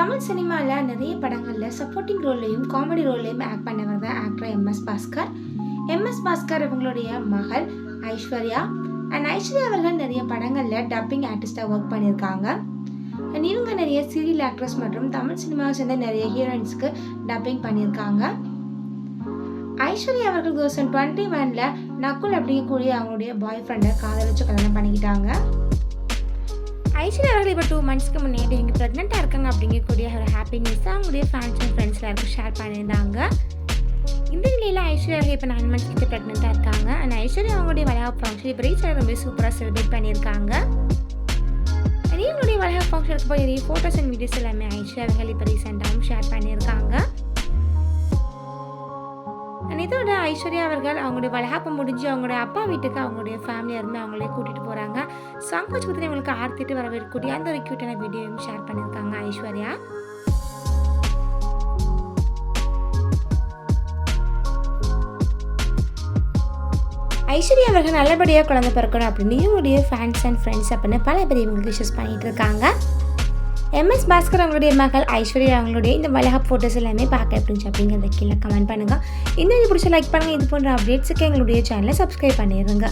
தமிழ் சினிமாவில் நிறைய படங்களில் சப்போர்ட்டிங் ரோல்லையும் காமெடி ரோல்லையும் ஆக்ட் பண்ணவர் தான் actor MS Bhaskar MS Bhaskar இவங்களுடைய மகள் ஐஸ்வர்யா. அண்ட் ஐஸ்வர்யா அவர்கள் நிறைய படங்களில் டப்பிங் ஆர்டிஸ்டாக ஒர்க் பண்ணியிருக்காங்க. அண்ட் இவங்க நிறைய சீரியல் ஆக்ட்ரஸ் மற்றும் தமிழ் சினிமாவை சேர்ந்த நிறைய ஹீரோயின்ஸ்க்கு டப்பிங் பண்ணியிருக்காங்க. ஐஸ்வர்யா அவர்கள் தௌசண்ட் டுவெண்ட்டி ஒனில் நக்குல் அப்படிங்கக்கூடிய அவங்களுடைய பாய் ஃப்ரெண்டை காதலிச்சு கல்யாணம் பண்ணிக்கிட்டாங்க. ஐஸ்வர்யா அவர்கள் இப்போ டூ மந்த்ஸ்க்கு முன்னாடி இங்கே ப்ரெக்னெண்ட்டாக இருக்காங்க அப்படிங்கக்கூடிய ஒரு ஹாப்பி நியூஸ் அவங்களுடைய ஃபேன்ஸ் அண்ட் ஃப்ரெண்ட்ஸ் எல்லாருக்கும் ஷேர் பண்ணியிருந்தாங்க. இந்த நிலையில் ஐஸ்வர்யா அவர்கள் இப்போ நைன் மந்த்ஸ் கிட்ட ப்ரெக்னெண்ட்டாக இருக்காங்க. அண்ட் ஐஸ்வர்யா அவங்களுடைய வளகாப்பு ஃபங்க்ஷன் இப்போ ரீச் ரொம்ப சூப்பராக செலிப்ரேட் பண்ணியிருக்காங்க. அதே என்னுடைய வளகாப்பு ஃபங்க்ஷனுக்கு போய் நிறைய ஃபோட்டோஸ் அண்ட் வீடியோஸ் எல்லாமே ஐஸ்வர்யா அவர்கள் இப்போ ரீசெண்டாகவும் ஷேர் பண்ணியிருக்காங்க. இதோட ஐஸ்வர்யா அவர்கள் அவங்களுடைய வளகாப்பு முடிஞ்சு அவங்களுடைய அப்பா வீட்டுக்கு அவங்களுடைய ஃபேமிலியாக இருந்து அவங்களே கூட்டிகிட்டு போகிறாங்க சங்கோஜ் பத்திரி அவங்களுக்கு ஆர்த்திட்டு வரவேற்கக்கூடிய அந்த ஒரு க்யூட்டான வீடியோவும் ஷேர் பண்ணியிருக்காங்க ஐஸ்வர்யா. ஐஸ்வர்யா அவர்கள் நல்லபடியாக குழந்தை பிறக்கணும் அப்படின்னு இவங்களுடைய ஃபேன்ஸ் அண்ட் ஃப்ரெண்ட்ஸ் அப்படின்னு பல பேர் இவங்களுக்கு விஷஸ் பண்ணிகிட்டு இருக்காங்க. எம்எஸ் பாஸ்கர் அவங்களுடைய மகள் ஐஸ்வர்யா அவங்களுடைய இந்த வளகப் ஃபோட்டோஸ் எல்லாமே பார்க்க எப்படி அப்படிங்கிறத கீழே கமெண்ட் பண்ணுங்கள் இந்த இது பிடிச்ச லைக் பண்ணுங்கள் இது போன்ற அப்டேட்ஸுக்கு எங்களுடைய சேனலை சப்ஸ்கிரைப் பண்ணிடுங்க